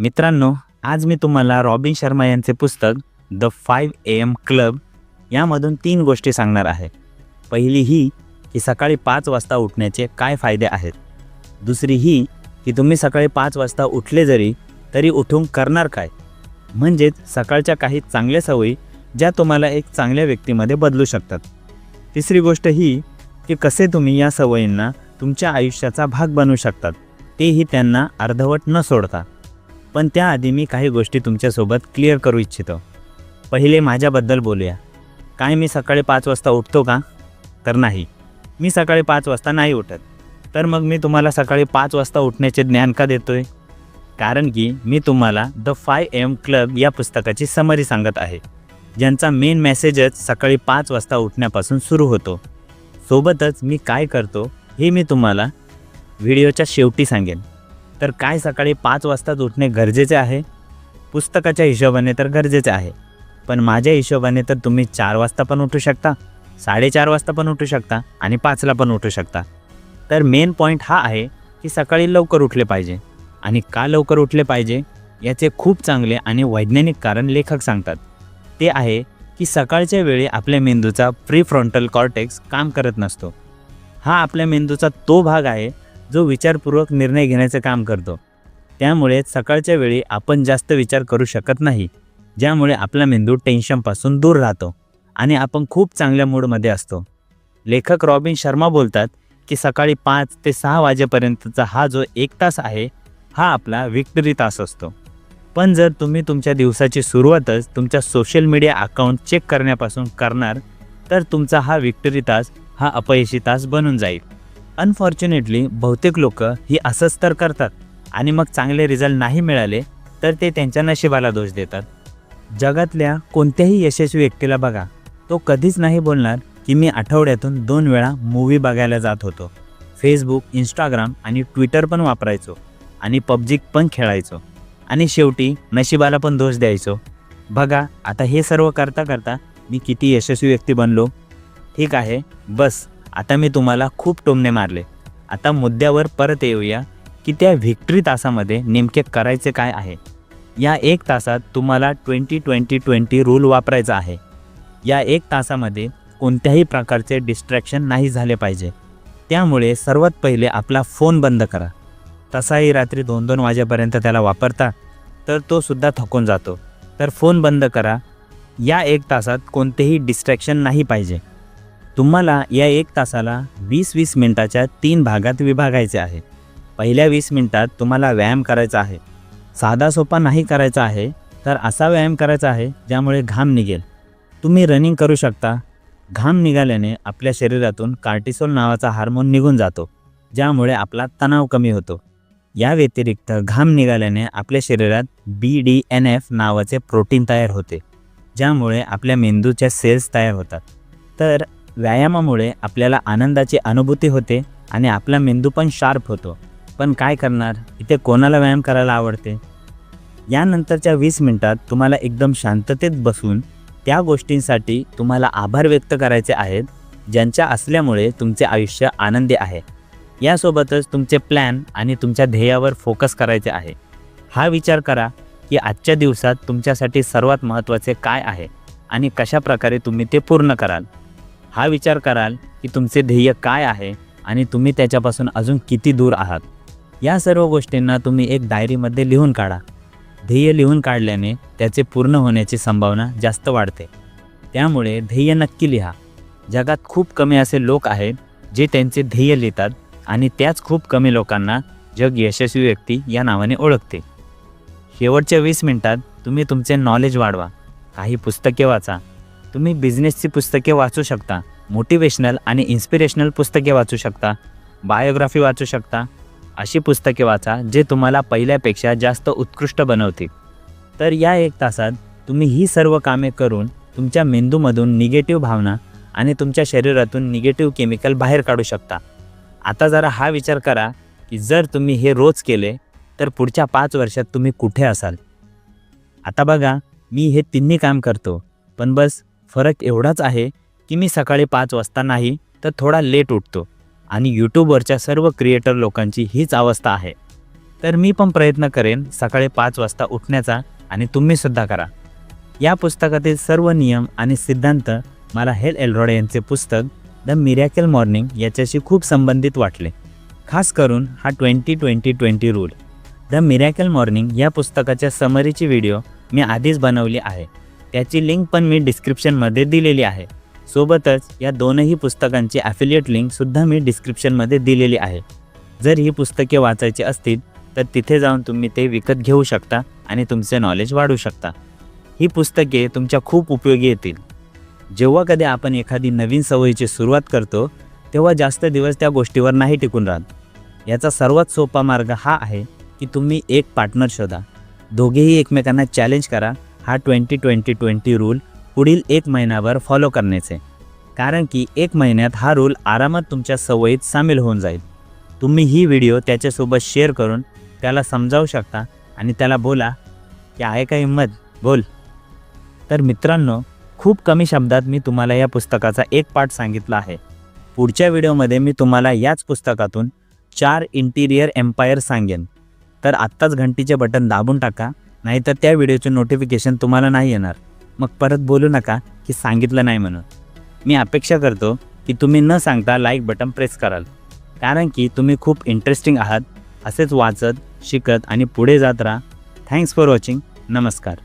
मित्रांनो आज मी तुम्हाला रॉबिन शर्मा यांचे पुस्तक the five A M club यामधून तीन गोष्टी सांगणार आहे. पहिली ही की सकाळी पाच वाजता उठण्याचे काय फायदे आहेत. दुसरी ही की तुम्ही सकाळी पाच वाजता उठले जरी तरी उठून करणार काय? म्हणजेच सकाळच्या काही चांगल्या सवयी ज्या तुम्हाला एक चांगल्या व्यक्तीमध्ये बदलू शकतात. तिसरी गोष्ट ही की कसे तुम्ही या सवयींना तुमच्या आयुष्याचा भाग बनवू शकतात तेही त्यांना अर्धवट न सोडता. पण त्याआधी मी काही गोष्टी तुमच्यासोबत क्लिअर करू इच्छितो. पहिले माझ्याबद्दल बोलूया. काय मी सकाळी पाच वाजता उठतो का? तर नाही. मी सकाळी पाच वाजता नाही उठत. तर मग मी तुम्हाला सकाळी पाच वाजता उठण्याचे ज्ञान का देतो आहे कारण की मी तुम्हाला द फाय एम क्लब या पुस्तकाची समरी सांगत आहे. ज्यांचा मेन मेसेजच सकाळी पाच वाजता उठण्यापासून सुरू होतो. सोबतच मी काय करतो हे मी तुम्हाला व्हिडिओच्या शेवटी सांगेन. तर काय सकाळी पाच वाजताच उठणे गरजेचे आहे? पुस्तकाच्या हिशोबाने तर गरजेचे आहे. पण माझ्या हिशोबाने तर तुम्ही चार वाजता पण उठू शकता साडेचार वाजता पण उठू शकता आणि पाचला पण उठू शकता. तर मेन पॉईंट हा आहे की सकाळी लवकर उठले पाहिजे आणि का लवकर उठले पाहिजे याचे खूप चांगले आणि वैज्ञानिक कारण लेखक सांगतात. ते आहे की सकाळच्या वेळी आपल्या मेंदूचा प्री फ्रॉन्टल कॉर्टेक्स काम करत नसतो. हा आपल्या मेंदूचा तो भाग आहे जो विचारपूर्वक निर्णय घेण्याचं काम करतो. त्यामुळे सकाळच्या वेळी आपण जास्त विचार करू शकत नाही ज्यामुळे आपला मेंदू टेन्शनपासून दूर राहतो आणि आपण खूप चांगल्या मूडमध्ये असतो. लेखक रॉबिन शर्मा बोलतात की सकाळी पाच ते सहा वाजेपर्यंतचा हा जो एक तास आहे हा आपला विक्टरी तास असतो. पण जर तुम्ही तुमच्या दिवसाची सुरुवातच तुमच्या सोशल मीडिया अकाउंट चेक करण्यापासून करणार तर तुमचा हा विक्टरी तास हा अपयशी तास बनून जाईल. अनफॉर्च्युनेटली बहुतेक लोक ही असंच तर करतात आणि मग चांगले रिझल्ट नाही मिळाले तर ते त्यांच्या नशिबाला दोष देतात. जगातल्या कोणत्याही यशस्वी व्यक्तीला बघा तो कधीच नाही बोलणार की मी आठवड्यातून दोन वेळा मूवी बघायला जात होतो. फेसबुक इंस्टाग्राम आणि ट्विटर पण वापरायचो आणि पबजी पण खेळायचो आणि शेवटी नशिबाला पण दोष द्यायचो. बघा आता हे सर्व करता करता मी किती यशस्वी व्यक्ती बनलो. ठीक आहे बस. आता मी तुम्हाला खूप टोमणे मारले. आता मुद्द्यावर परत येऊया की त्या व्हिक्टरी तासामध्ये नेमके करायचे काय आहे. या एक तासात तुम्हाला ट्वेंटी ट्वेंटी ट्वेंटी रूल वापरायचा आहे. या एक तासामध्ये कोणत्याही प्रकारचे डिस्ट्रॅक्शन नाही झाले पाहिजे. त्यामुळे सर्वात पहिले आपला फोन बंद करा. तसाही रात्री दोन दोन वाजेपर्यंत त्याला वापरता तर तो सुद्धा थकून जातो. तर फोन बंद करा. या एक तासात कोणतेही डिस्ट्रॅक्शन नाही पाहिजे. तुम्हाला या एक तासाला वीस वीस मिनटाच्या तीन भागात विभागायचे आहे. पहिल्या वीस मिनटात तुम्हाला व्यायाम करायचा आहे. साधा सोपा नाही करायचा आहे तर असा व्यायाम करायचा आहे ज्यामुळे घाम निघेल. तुम्ही रनिंग करू शकता. घाम निघाल्याने आपल्या शरीरातून कार्टिसोल नावाचा हार्मोन निघून जातो ज्यामुळे आपला तणाव कमी होतो. या व्यतिरिक्त घाम निघाल्याने आपल्या शरीरात बी डी एन एफ नावाचे प्रोटीन तयार होते ज्यामुळे आपल्या मेंदूच्या सेल्स तयार होतात. तर व्यायामामुळे आपल्याला आनंदाची अनुभूती होते आणि आपला मेंदू पण शार्प होतो. पण काय करणार? इथे कोणाला व्यायाम करायला आवडते? यानंतरच्या वीस मिनटात तुम्हाला एकदम शांततेत बसून त्या गोष्टींसाठी तुम्हाला आभार व्यक्त करायचे आहेत ज्यांच्या असल्यामुळे तुमचे आयुष्य आनंदी आहे. यासोबतच तुमचे प्लॅन आणि तुमच्या ध्येयावर फोकस करायचे आहे. हा विचार करा की आजच्या दिवसात तुमच्यासाठी सर्वात महत्त्वाचे काय आहे आणि कशा प्रकारे तुम्ही ते पूर्ण कराल. हा विचार कराल की तुमचे ध्येय काय आहे आणि तुम्ही त्याच्यापासून अजून किती दूर आहात. या सर्व गोष्टींना तुम्ही एक डायरीमध्ये लिहून काढा. ध्येय लिहून काढल्याने त्याचे पूर्ण होण्याची संभावना जास्त वाढते. त्यामुळे ध्येय नक्की लिहा. जगात खूप कमी असे लोक आहेत जे त्यांचे ध्येय लिहितात आणि त्याच खूप कमी लोकांना जग यशस्वी व्यक्ती या नावाने ओळखते. शेवटच्या वीस मिनटात तुम्ही तुमचे नॉलेज वाढवा. काही पुस्तके वाचा. तुम्ही बिझनेसची पुस्तके वाचू शकता. मोटिवेशनल आणि इन्स्पिरेशनल पुस्तके वाचू शकता. बायोग्राफी वाचू शकता. अशी पुस्तके वाचा जे तुम्हाला पहिल्यापेक्षा जास्त उत्कृष्ट बनवतील. तर या एक तासात तुम्ही ही सर्व कामे करून तुमच्या मेंदूमधून निगेटिव्ह भावना आणि तुमच्या शरीरातून निगेटिव्ह केमिकल बाहेर काढू शकता. आता जरा हा विचार करा की जर तुम्ही हे रोज केले तर पुढच्या पाच वर्षात तुम्ही कुठे असाल? आता बघा मी हे तिन्ही काम करतो पण बस फरक एवढाच आहे की मी सकाळी पाच वाजता नाही तर थोडा लेट उठतो. आणि यूट्यूबवरच्या सर्व क्रिएटर लोकांची हीच अवस्था आहे. तर मी पण प्रयत्न करेन सकाळी पाच वाजता उठण्याचा आणि तुम्हीसुद्धा करा. या पुस्तकातील सर्व नियम आणि सिद्धांत मला हेल एलरोडे यांचे पुस्तक द मिरॅकल मॉर्निंग याच्याशी खूप संबंधित वाटले. खास करून हा twenty twenty twenty rule. The miracle morning या पुस्तकाच्या समरीची व्हिडिओ मी आधीच बनवली आहे. त्याची लिंक पण मी डिस्क्रिप्शनमध्ये दिलेली आहे. सोबतच या दोनही पुस्तकांची ॲफिलिएट लिंकसुद्धा मी डिस्क्रिप्शनमध्ये दिलेली आहे. जर ही पुस्तके वाचायची असतील तर तिथे जाऊन तुम्ही ते विकत घेऊ शकता आणि तुमचे नॉलेज वाढवू शकता. ही पुस्तके तुमच्या खूप उपयोगी येतील. जेव्हा कधी आपण एखादी नवीन सवयीची सुरुवात करतो तेव्हा जास्त दिवस त्या गोष्टीवर नाही टिकून राहत. याचा सर्वात सोपा मार्ग हा आहे की तुम्ही एक पार्टनर शोधा. दोघेही एकमेकांना चॅलेंज करा हा ट्वेंटी ट्वेंटी ट्वेंटी रूल पुढील एक महिन्याभर फॉलो करण्याचे. कारण की एक महिन्यात हा रूल आरामात तुमच्या सवयीत सामील होऊन जाईल. तुम्ही ही व्हिडिओ त्याच्यासोबत शेअर करून त्याला समजावू शकता आणि त्याला बोला की आहे का हिंमत? बोल. तर मित्रांनो खूप कमी शब्दात मी तुम्हाला या पुस्तकाचा एक पाठ सांगितला आहे. पुढच्या व्हिडिओमध्ये मी तुम्हाला याच पुस्तकातून चार इंटिरियर एम्पायर सांगेन. तर आत्ताच घंटीचे बटन दाबून टाका. नाहीतर त्या व्हिडिओचे नोटिफिकेशन तुम्हाला नाही येणार. मग परत बोलू नका की सांगितलं नाही म्हणून. मी अपेक्षा करतो की तुम्ही न सांगता लाईक बटन प्रेस कराल. कारण की तुम्ही खूप इंटरेस्टिंग आहात असेच वाचत शिकत आणि पुढे जात राहा. थँक्स फॉर वॉचिंग नमस्कार.